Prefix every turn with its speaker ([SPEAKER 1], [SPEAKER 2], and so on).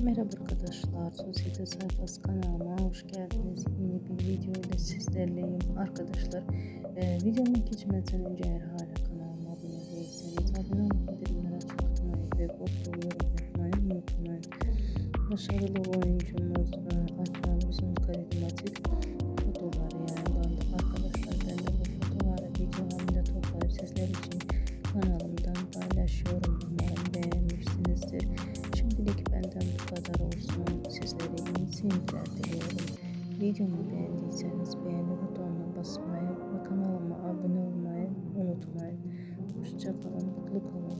[SPEAKER 1] Merhaba arkadaşlar, Sosyete Sayfası kanalıma hoş geldiniz. Yeni bir video ile sizlerleyim. Arkadaşlar, e, videomu geçmeden önce eğer hala kanalıma abone değilseniz abone olmayı, bildirimleri açık tutmayı ve bol yorum yapmayı unutmayın. Başarılı oyuncumuz e, Alpağımızın karizmatik fotoğrafları yayınlandı. Arkadaşlar ben de bu fotoğrafları video halinde toplayıp sizler için kanalımdan paylaşıyorum. kadar olsun. Sizlere iyi seyirler diliyorum. Videomu beğendiyseniz beğeni butonuna basmayı ve kanalıma abone olmayı unutmayın. Hoşçakalın, mutlu kalın.